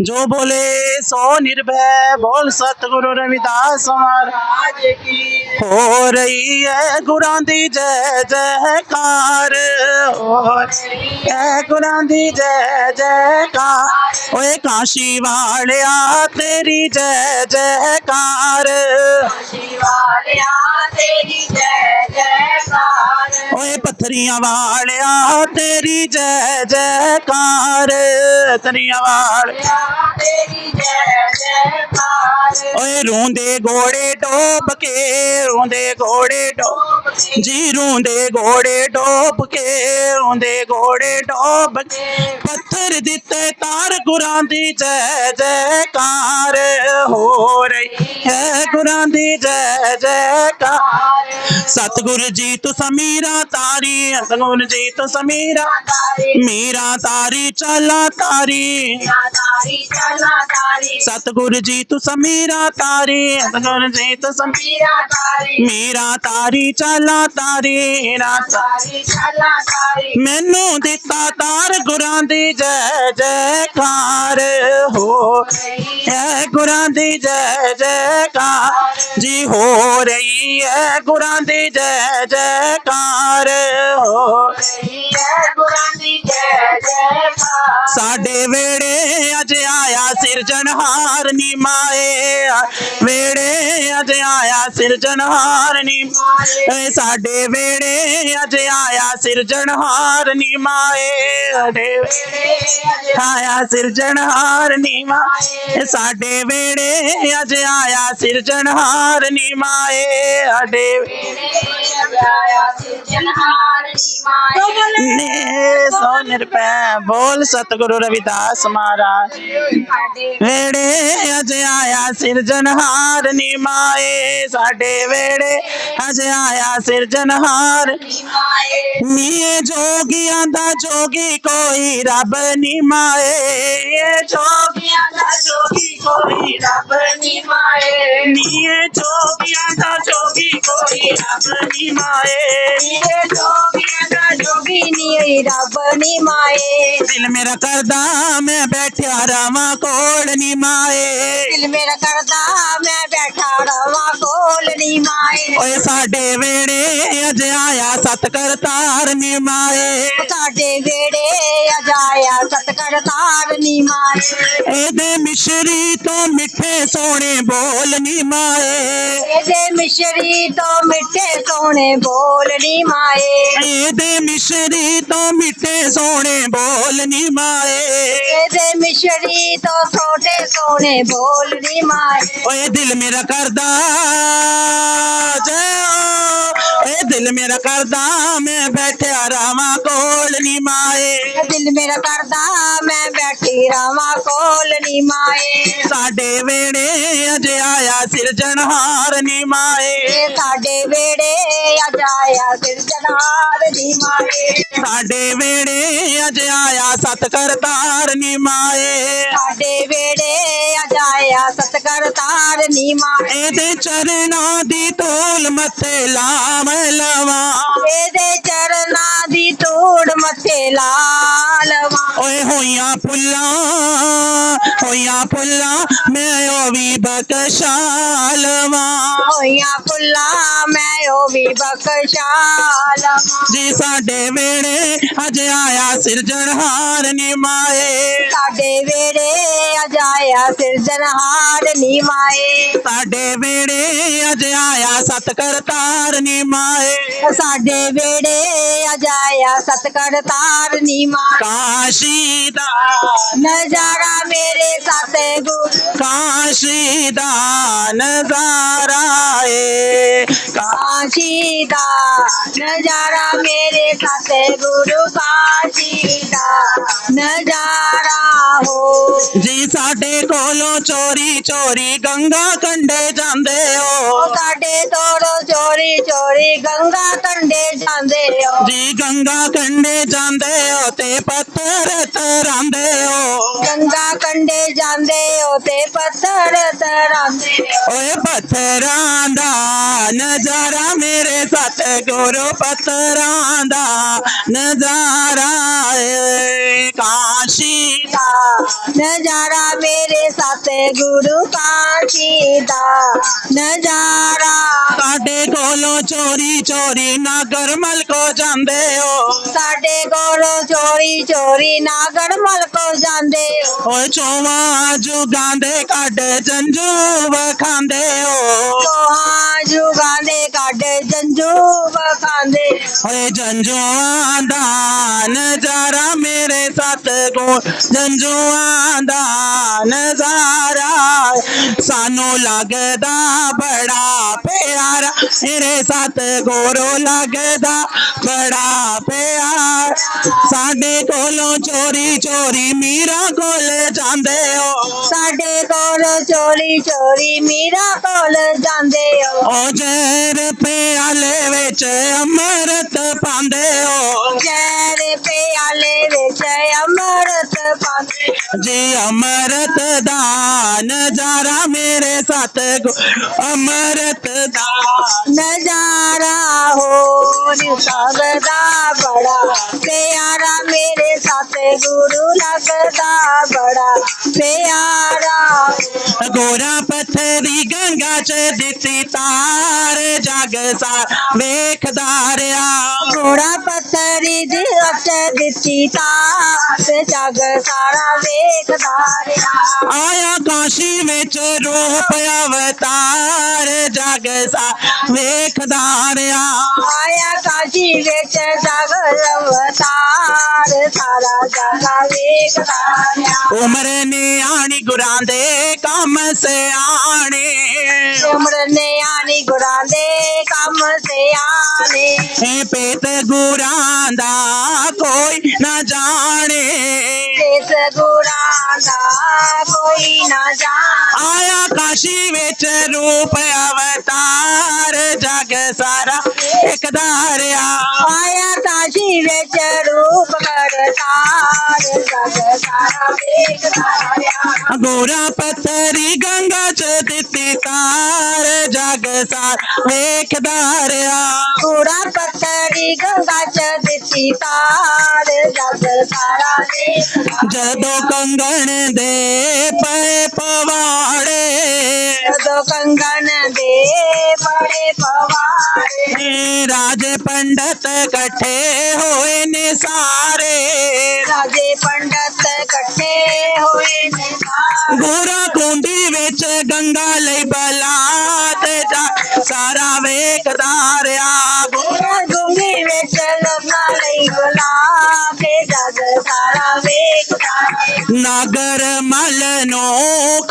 जो बोले सो निर्भय, बोल सतगुरु रविदास महाराज हो रही है गुरां दी जय, जयकार। हो गुरां दी जय, जयकार। ओए काशी तेरी जय तेरी जय, जयकार। तेरी जय, जयकार। पत्थरियाँ वाल तेरी जय जयकार ओए रोंदे घोड़े डोब के रोंदे घोड़े डोब जी रोंदे घोड़े डोब के रोंदे घोड़े डोब के पत्थर दिते तार गुरां दी जय जयकार हो रही है गुरां दी जय जयकार सतगुरु जी तू समीरा तारी सतगुरु जी तू समीरा मीरा तारी चला तारी तारी चला तारी सतगुरु जी तू समीरा ਸਤਗੁਰ ਜੀ ਤੁਸਾਂ ਮੇਰਾ ਤਾਰੇ। ਸਤਗੁਰ ਜੀ ਤੁਸਾਂ ਮੇਰਾ ਤਾਰੇ। ਮੇਰਾ ਤਾਰੀ ਚਾਲਾ ਤਾਰੇ। ਮੈਨੂੰ ਦਿੱਤਾ ਤਾਰ ਗੁਰਾਂ ਦੀ ਜੈ ਜੈਕਾਰ। ਹੋ ਐ ਗੁਰਾਂ ਦੀ ਜੈ ਜੈਕਾਰ। ਜੀ ਹੋ ਰਹੀ ਐ ਗੁਰਾਂ ਦੀ ਜੈ ਜੈ ਸਾਡੇ ਵੇੜੇ ਅੱਜ ਆਇਆ ਸਿਰਜਣਹਾਰ ਨੀ ਮਾਏ। ਵੇੜੇ ਅੱਜ ਆਇਆ ਸਿਰਜਣਹਾਰ ਨੀ ਏ ਸਾਡੇ ਵੇੜੇ ਅੱਜ ਆਇਆ ਸਿਰਜਣਹਾਰ ਨੀ ਮਾਏ। ਆਇਆ ਸਿਰਜਣਹਾਰ ਨੀ ਮਾਏ। ਸਾਡੇ ਵੇੜੇ ਅੱਜ ਆਇਆ ਸਿਰਜਣਹਾਰ ਨੀ ਮਾਏ। ਸਾਡੇ ਨੇ ਸੋ ਨਿਰਪੈ ਬੋਲ सतगुरु रविदास महाराज। वेड़े अज आया सिरजनहार नी माए साडे वेड़े अज आया सिरजनहार नी जोगियाँ दा जोगी कोई रब नी माए ये जोगियाँ दा जोगी कोई रब नी माए नी जोगियाँ दा जोगी कोई रब नी माए ये जोगियाँ दिल मेरा करदा मैं बैठा रामा कोल नी माए। दिल मेरा करदा मैं बैठा रामा कोल नी माए। ओए साडे वेड़े अज आया सत करतार नी माए। साडे वेड़े अज ਸਤਕੜ ਤਾਰ ਨੀ ਮਾਏ ਇਹਦੇ ਮਿਸ਼ਰੀ ਤੋਂ ਮਿੱਠੇ ਸੋਹਣੇ ਬੋਲ ਨੀ ਮਾਏ ਇਹਦੇ ਮਿਸ਼ਰੀ ਤੋਂ ਮਿੱਠੇ ਸੋਹਣੇ ਬੋਲ ਨੀ ਮਾਏ ਇਹਦੇ ਮਿਸ਼ਰੀ ਤੋਂ ਮਿੱਠੇ ਸੋਹਣੇ ਬੋਲ ਨੀ ਮਾਏ ਇਹਦੇ ਮਿਸ਼ਰੀ ਤੋਂ ਛੋਟੇ ਸੋਹਣੇ ਬੋਲ ਨੀ ਮਾਏ ਓਏ ਦਿਲ ਮੇਰਾ ਕਰਦਾ ਜੈ ਓਏ ਦਿਲ ਮੇਰਾ ਕਰਦਾ ਮੈਂ ਬੈਠਿਆ ਰਾਵਾਂ ਕੋਲ ਨੀ ਮਾਏ ਦਿਲ ਮੇਰਾ ਕਰਦਾ ਮੈਂ ਬੈਠੀ ਰਵਾਂ ਕੋਲ ਨੀ ਮਾਏ। ਸਾਡੇ ਵੇੜੇ ਅਜ ਆਇਆ ਸਿਰਜਣਹਾਰ ਨੀ ਮਾਏ। ਇਹ ਸਾਡੇ ਵੇੜੇ ਅਜਾਇਆ ਸਿਰਜਣਹਾਰ ਨੀ ਮਾਏ। ਸਾਡੇ ਵੇੜੇ ਅਜ ਆਇਆ ਸਤ ਕਰਤਾਰ ਨੀ ਮਾਏ। ਸਾਡੇ ਵੇੜੇ ਅਜਾਇਆ ਸਤਕੜ ਤਾਰ ਨੀ ਮਾਏ। ਇਹਦੇ ਚਰਨਾਂ ਦੀ ਧੂਲ ਮੱਥੇ ਲਾਮ ਲਵਾਂ। ਇਹਦੇ ਚਰਨਾਂ ਦੀ मथे लालवा ओए होया पुल्ला होया पुल्ला मैं ओ भी बकशालवा होया पुल्ला मैं ओ भी बकशालवा जी साडे वेड़े अज आया सिरजनहार निमाए। साडे वेड़े अज आया सिरजनहार निमाए। साडे वेड़े अज आया सत करतार निमाए। साडे वेड़े अज आया सत कर तारनी काशीदा नज़ारा मेरे साथ काशीदा नज़ारा है। काशीदा नज़ारा मेरे साथ गुरु काशीदा नज़ारा हो। जी साडे कोलो चोरी चोरी गंगा कंडे जाते हो। ਕੰਡੇ ਜਾਂਦੇ ਹੋ। ਜੀ ਗੰਗਾ ਕੰਡੇ ਜਾਂਦੇ ਹੋ ਤੇ ਪੱਥਰ ਤਰਾਂਦੇ ਹੋ। ਗੰਗਾ ਕੰਡੇ ਜਾਂਦੇ ਹੋ ਤੇ ਪੱਥਰ ਤਰਾਂਦੇ ਓਏ ਪੱਥਰਾਂ ਦਾ ਨਜ਼ਾਰਾ ਮੇਰੇ ਸਤਿਗੁਰੂ ਪੱਥਰਾਂ ਦਾ ਨਜ਼ਾਰਾ ਏ। ਕਾਸ਼ੀ ਦਾ ਨਜ਼ਾਰਾ ਮੇਰੇ ਸਾਥੇ ਗੁਰੂ ਕਾਸ਼ੀ ਦਾ ਨਜ਼ਾਰਾ ਸਾਡੇ ਕੋਲੋਂ ਚੋਰੀ ਚੋਰੀ ਨਾਗਰ ਮਲ ਕੋ ਜਾਂਦੇ ਹੋ ਸਾਡੇ ਕੋਲੋਂ ਚੋਰੀ ਚੋਰੀ ਨਾਗਰ ਮਲ ਕੋ ਜਾਂਦੇ ਹੋ ਓਏ ਚੋਵਾ ਜੁਗਾਂ ਦੇ ਕੱਢ ਜੰਜੂ ਵਖਾਂਦੇ ਹੋ ਕੋਹਾਂ ਜੁਗਾਂ ਦੇ ਕੱਢ ਜੰਜੂ ਵਖਾਂਦੇ ਓਏ ਜੰਜੂਆਂ ਦਾ ਨਜ਼ਾਰਾ ਮੇਰੇ ਸਤਿਗੁਰ, ਜੰਜੂਆਂ ਦਾ ਨਜ਼ਾਰਾ। ਸਾਨੂੰ ਲੱਗਦਾ ਬੜਾ ਪਿਆਰਾ, ਮੇਰੇ ਸਤਿਗੁਰੂ ਲੱਗਦਾ ਬੜਾ ਪਿਆਰਾ। ਸਾਡੇ ਕੋਲੋਂ ਚੋਰੀ ਚੋਰੀ ਮੀਰਾ ਕੋਲ ਜਾਂਦੇ ਹੋ ਸਾਡੇ ਕੋਲੋਂ ਚੋਰੀ ਚੋਰੀ ਮੀਰਾ ਕੋਲ ਜਾਂਦੇ ਹੋ ਓ ਜਰ ਪਿਆਲੇ ਵਿੱਚ ਅੰਮ੍ਰਿਤ ਪਾਉਂਦੇ ਹੋ ਜੈਰੇ ਪਿਆਲੇ ਵਿੱਚ ਅੰਮ੍ਰਿਤ ਪਾਉਂਦੇ ਜੀ ਅੰਮ੍ਰਿਤ ਦਾ ਨਜ਼ਾਰਾ ਮੇਰੇ ਸਤਿਗੁਰ ਅੰਮ੍ਰਿਤ ਦਾ ਨਜ਼ਾਰਾ ਹੋਰ ਲੱਗਦਾ प्यारा मेरे साथ गुरु लगदा बड़ा। प्यारा। गोरा पत्थरी गंगा च दिती तार जग सार वेखदारिया गोरा पत्थरी गंगा च दिती तार जग सारा वेखदार आया काशी बिच रूप अवतार जग सा। वेखदार आया काशी बिच जग ਉਮਰ ਨਿਆਣੀ ਗੁਰਾਂ ਦੇ ਕੰਮ ਸਿਆਣੇ। ਸਿਮਰਨ ਨੇ ਆਣੀ ਗੁਰਾਂ ਦੇ ਕੰਮ ਸੇ ਆਨੇ ਇਹ ਪੇਤ ਗੁਰਾਂ ਦਾ ਕੋਈ ਨਾ ਜਾਣੇ। ਇਸ ਗੁਰਾਂ ਦਾ ਕੋਈ ਨਾ ਜਾਣ। ਆਇਆ ਕਾਸ਼ੀ ਵਿੱਚ ਰੂਪ ਅਵਤਾਰ ਜਗ ਸਾਰਾ ਇੱਕ ਧਾਰਿਆ। ਆਇਆ ਕਾਜੀ ਵਿੱਚ ਰੂਪ गोरा पत्थरी गंगा चती तार जग सार देख दारिया गोरा पत्थरी गंगा च दिती तार जग सारा जदो कंगन दे पे पवाड़े। जदो कंगन दे पड़े पवाड़े। ਇਹ ਰਾਜੇ ਪੰਡਤ ਇਕੱਠੇ ਹੋਏ ਨੇ ਸਾਰੇ। ਰਾਜੇ ਪੰਡਤ ਇਕੱਠੇ ਹੋਏ ਨੇ ਸਾਰੇ। ਗੋਰਾ ਕੁੰਡੀ ਵਿੱਚ ਗੰਗਾ ਲਈ ਬਲਾਤ ਜਾ ਸਾਰਾ ਵੇਖਦਾ ਰਿਆ ਗੋਰਾ ਗੁੰਗੀ ਵਿੱਚ ਲੋਕਾਂ ਲਈ ਬੁਲਾ ਜਗ ਸਾਰਾ ਵੇਖਦਾ ਨਗਰ ਮਲ ਨੂੰ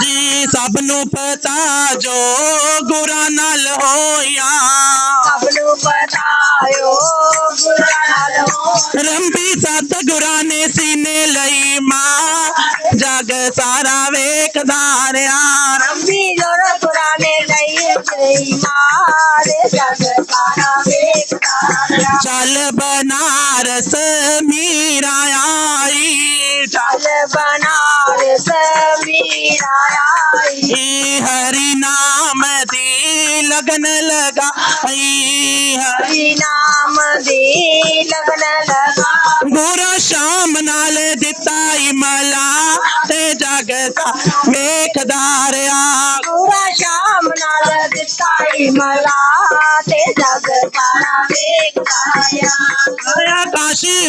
ਜੀ ਸਭ ਨੂੰ ਪਤਾ ਜੋ ਗੁਰਾਂ ਨਾਲ ਹੋਈਆਂ ਸਭ ਨੂੰ ਪਤਾਇਓ ਗੁਰਾਂ ਨਾਲ ਹੋ ਰੰਬੀ ਸਤ ਗੁਰਾਂ ਨੇ ਸੀਨੇ ਲਈ ਮਾਂ ਜਗ ਸਾਰਾ ਵੇਖਦਾ ਰਿਆ ਰੰਬੀ ਜੋਰ ਪੁਰਾਣੇ ਲਈ ਤੇਰੀ ਮਾਰੇ ਜਗ ਸਾਰਾ ਵੇਖਦਾ ਰਿਹਾ। ਚੱਲ ਬਨਾਰਸ ਮੀਰਾ ਆਈ ਚੱਲ ਚੱਲ ਬਨਾਰਸ हरि नाम दे लगन लगा। हरि नाम दे लगन लगा। बुरा शाम नाल दिता इमला ते जगता मेघदार बुरा शाम नाल दिता इमला ते जगता मेघदार ਦਿੱਤਾ ਈ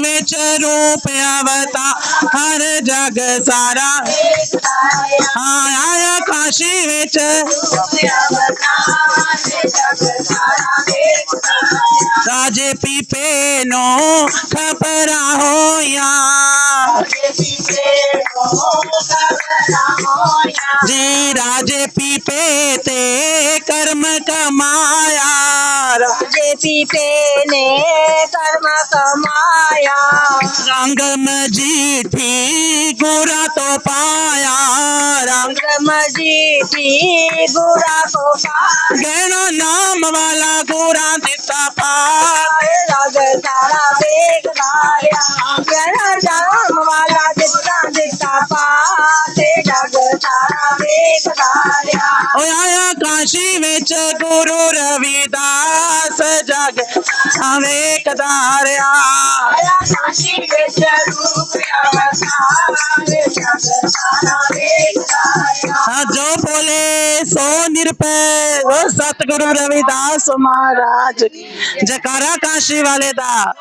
ਮਲਾ ਤੇ ਜਗ ਸਾਰਾ ਵੇਖਦਾ ਰਿਹਾ। ਆਇਆ ਕਾਸ਼ੀ ਵਿੱਚ ਰੂਪ ਅਵਤਾ ਹਰ ਜਗ ਸਾਰਾ ਵੇਖਦਾ ਰਿਹਾ। ਹਾਂ ਆਇਆ ਕਾਸ਼ੀ ਵਿੱਚ ਰਾਜੇ ਪੀਪੇ ਨੂੰ ਖਬਰਾਂ ਹੋਈਆਂ ਜੀ ਰਾਜੇ ਪੀਪੇ ਤੇ राजे जेपी ने कर्म कमाया रंग मजी थी, गुरा तो पाया। रंग मजी थी गुरा तो पाया नाम वाला गुरा दिता पाए रग तारा बेग गाया गण नाम वाला दिता दिता पाते रग तारा बेग गाया शिव च गुरु रविदास जग अनेक कदारिया। जो बोले सो निरपय वो सतगुरु रविदास महाराज। जकारा काशी वाले दा।